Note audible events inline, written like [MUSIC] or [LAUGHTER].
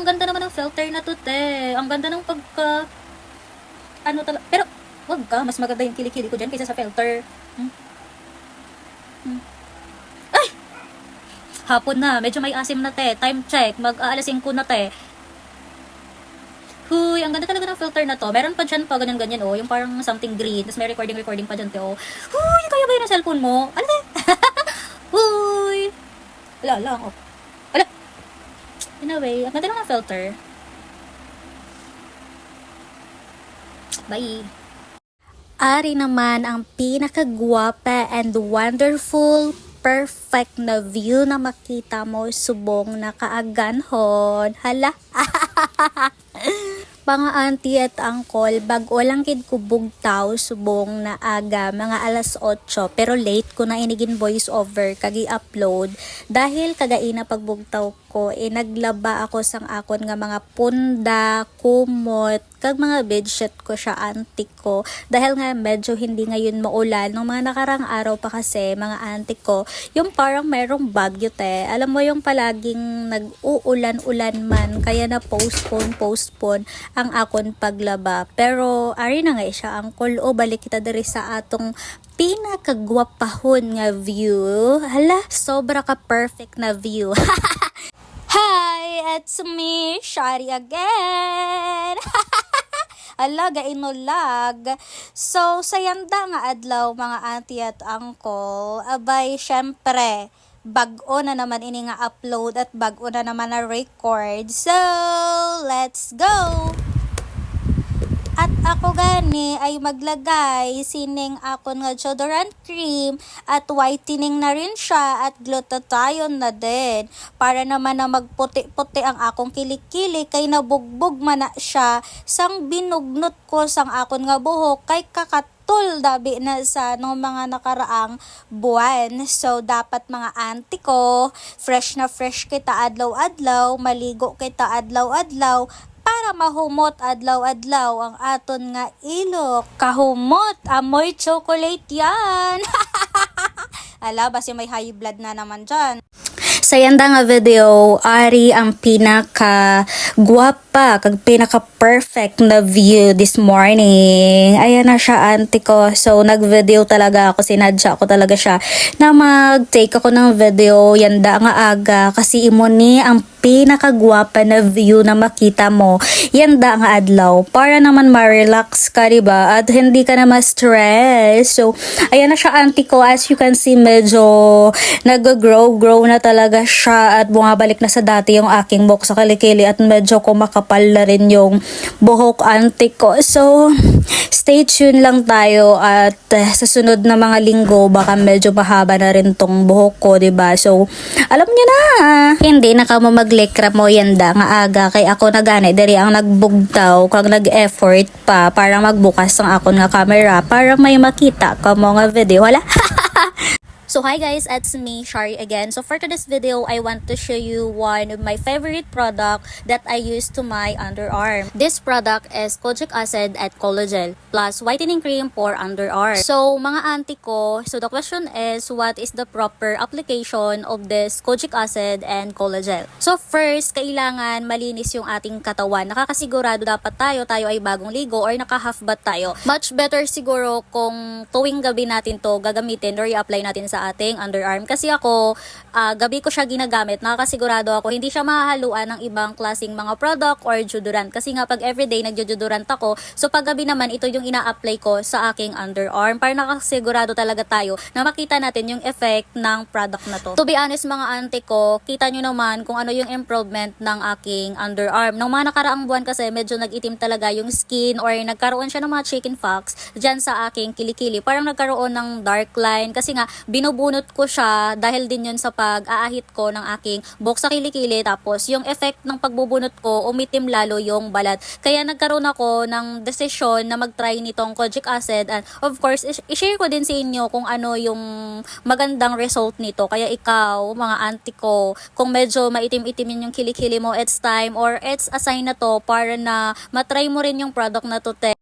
ang ganda naman ng filter na to, te. Ang ganda ng pagka... Ano talaga... Pero, wag ka. Mas maganda yung kilikili ko dyan kaysa sa filter. Hmm? Hmm. Ay! Hapon na. Medyo may asim na, te. Time check. Mag-aalasin ko na, te. Huy, ang ganda talaga ng filter na to. Meron pa dyan pa, ganyan-ganyan, oh. Yung parang something green. Tapos may recording-recording pa dyan, te, oh. Huy, kaya ba yun ang cellphone mo? Ano, te? [LAUGHS] Huy! Wala lang, oh. Wala. Anyway, ang ganda lang ng filter. Bye. Ari naman ang pinakagwapa and wonderful perfect na view na makita mo subong na kaaganhon. Hala. [LAUGHS] Mga auntie at uncle, bago lang kid ko bugtaw subong na aga, mga alas 8, pero late ko na inigin voice over kagi upload dahil kagai na pagbugtaw ko, eh naglaba ako sang akon nga mga punda, kumot, kag mga bedsheet ko siya auntie ko. Dahil nga medyo hindi ngayon maulan nung mga nakarang araw pa kasi mga auntie ko yung parang merong bagyo te. Alam mo yung palaging nag-uulan-ulan man kaya na postpone postpone ang akon paglaba. Pero ari na nga siya uncle o balik kita diri sa atong pinakagwapahon nga view. Hala sobra ka perfect na view [LAUGHS] it's me, Shari again. [LAUGHS] Alaga inulag. So, sayanda nga adlaw mga auntie at uncle. Abay, syempre, bag-o na naman ini nga upload at bag-o na naman na record. So, let's go! Gani ay maglagay sining akon nga deodorant cream at whitening na rin siya at glutathione na din para naman na magputi-puti ang akong kilikili kay nabugbog man na siya sang binugnot ko sang akon nga buhok kay kakat tul dabi na sa no mga nakaraang buwan. So, dapat mga auntie ko, fresh na fresh kita adlaw-adlaw, maligo kita adlaw-adlaw, mahumot adlaw-adlaw ang aton nga ilok. Kahumot, amoy chocolate yan. [LAUGHS] Ala, basi may high blood na naman dyan. Sa yanda nga video, ari ang pinaka guwapa, kag pinaka perfect na view this morning. Ayan na siya auntie ko. So nag-video talaga ako, sinadya ko talaga siya na mag-take ako ng video yanda nga aga kasi imo ni ang pinakagwapa na view na makita mo. Yanda nga adlaw. Para naman ma-relax ka diba at hindi ka na ma-stress. So ayan na siya auntie ko. As you can see medyo nag-grow grow na talaga siya at bumabalik na sa dati yung aking buhok sa kilikili at medyo kumakapal na rin yung buhok auntie ko. So stay tuned lang tayo at eh, sa sunod na mga linggo baka medyo mahaba na rin tong buhok ko 'di ba? So alam niyo na. Hindi na ka mo maglekra mo yanda nga aga kay ako na gani diri ang nagbugtaw kag nag-effort pa para magbukas ang akon nga camera para may makita ka mo nga video wala [LAUGHS] So hi guys, it's me, Shari again. So for today's video, I want to show you one of my favorite product that I use to my underarm. This product is kojic acid at collagen plus whitening cream for underarm. So mga auntie ko, so the question is what is the proper application of this kojic acid and collagen? So first, kailangan malinis yung ating katawan. Nakakasigurado dapat tayo, tayo ay bagong ligo or naka-half bath tayo. Much better siguro kung tuwing gabi natin to gagamitin or i-apply natin sa ating underarm. Kasi ako, ah, gabi ko siya ginagamit. Nakakasigurado ako, hindi siya mahahaluan ng ibang klasing mga product or deodorant. Kasi nga pag everyday nagdeodorant ako, so pag gabi naman, ito yung ina-apply ko sa aking underarm. Para nakasigurado talaga tayo na makita natin yung effect ng product na to. To be honest mga ante ko, kita nyo naman kung ano yung improvement ng aking underarm. Nung mga nakaraang buwan kasi, medyo nag-itim talaga yung skin or nagkaroon siya ng mga chicken pox dyan sa aking kilikili. Parang nagkaroon ng dark line kasi nga, binubunot ko siya dahil din yun sa pag-aahit ko ng aking buhok sa kilikili. Tapos, yung effect ng pagbubunot ko, umitim lalo yung balat. Kaya nagkaroon ako ng desisyon na mag-try nitong kojic acid. And of course, is- i-share ko din sa inyo kung ano yung magandang result nito. Kaya ikaw, mga auntie ko, kung medyo maitim-itim yun yung kilikili mo, it's time or it's a sign na to para na matry mo rin yung product na to, te.